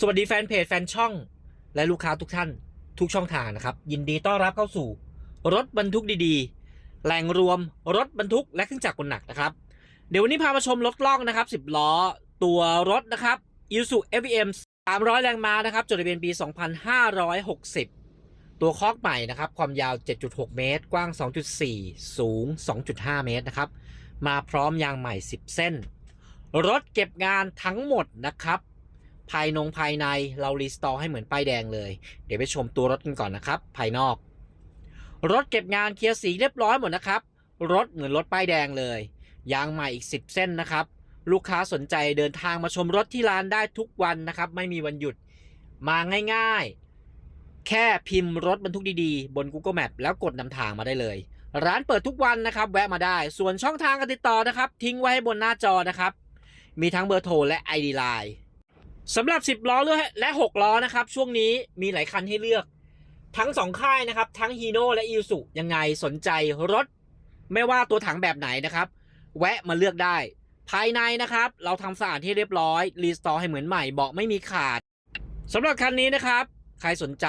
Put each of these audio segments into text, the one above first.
สวัสดีแฟนเพจแฟนช่อง และลูกค้าทุกท่าน ทุกช่องทางนะครับ ยินดีต้อนรับเข้าสู่ รถบรรทุกดีๆแหล่งรวมรถบรรทุกและเครื่องจักรกลหนักนะครับ เดี๋ยววันนี้พามาชมรถล่องนะครับ 10 ล้อ ตัวรถนะครับ Isuzu FEM 300 แรงม้านะครับ จดทะเบียนปี 2560 ตัวคอกใหม่นะครับ ความยาว 7.6 เมตร กว้าง 2.4 สูง 2.5 เมตรนะครับ มาพร้อมยางใหม่ 10 เส้น รถเก็บงานทั้งหมดนะครับ ภายนงภายในเรารีสตอร์ให้เหมือนป้ายแดงเลย เดี๋ยวไปชมตัวรถกันก่อนนะครับ ภายนอก รถเก็บงานเคลียร์สีเรียบร้อยหมดนะครับ รถเหมือนรถป้ายแดงเลย ยางใหม่อีก 10 เส้นนะครับ ลูกค้าสนใจเดินทางมาชมรถที่ร้านได้ทุกวันนะครับ ไม่มีวันหยุด มาง่ายๆ แค่พิมพ์รถบรรทุกดีๆ บน Google Map แล้วกดนำทางมาได้เลย ร้านเปิดทุกวันนะครับ แวะมาได้ ส่วนช่องทางการติดต่อนะครับ ทิ้งไว้ให้บนหน้าจอนะครับ มีทั้งเบอร์โทรและ ID Line สำหรับ 10 ล้อและ 6 ล้อนะครับ ช่วงนี้มีหลายคันให้เลือก ทั้ง 2 ค่ายนะครับ ทั้ง Hino และ i s u ยังไงสนใจรถ ไม่ว่าตัวถังแบบไหนนะครับ แวะมาเลือกได้ ภายในนะครับ เราทำสะอาดให้เรียบร้อย รีสตอร์ให้เหมือนใหม่เบาะไม่มีขาดสำหรับคันนี้นะครับ ใครสนใจ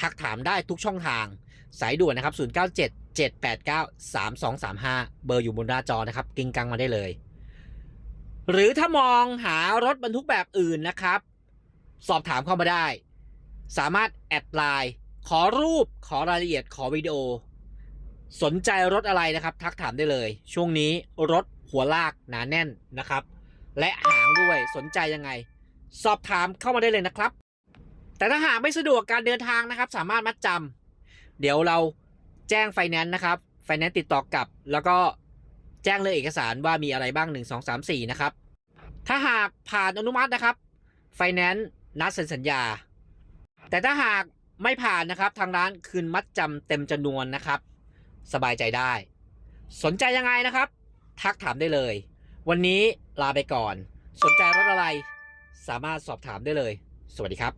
ทักถามได้ทุกช่องทาง สายด่วนนะครับ 097 789 3235 เบอร์อยู่บนหน้าจอนะครับ กิ้งกังมาได้เลย หรือถ้ามองหารถบรรทุกแบบอื่นนะครับ สอบถามเข้ามาได้ สามารถแอดไลน์ขอรูปขอรายละเอียดขอวิดีโอ สนใจรถอะไรนะครับ ทักถามได้เลย ช่วงนี้รถหัวลากหนาแน่นนะครับ และหางด้วยสนใจยังไง สอบถามเข้ามาได้เลยนะครับ แต่ถ้าหากไม่สะดวกการเดินทางนะครับ สามารถมัดจำเดี๋ยวเราแจ้งไฟแนนซ์นะครับไฟแนนซ์ติดต่อกลับ แล้วก็ แจ้งเลยเอกสารว่ามีอะไรบ้าง 1 2 3 4 นะครับ ถ้าหากผ่านอนุมัตินะครับไฟแนนซ์นัดเซ็นสัญญา แต่ถ้าหากไม่ผ่านนะครับ ทางร้านคืนมัดจำเต็มจำนวนนะครับ สบายใจได้ สนใจยังไงนะครับ ทักถามได้เลย วันนี้ลาไปก่อน สนใจรถอะไร สามารถสอบถามได้เลย สวัสดีครับ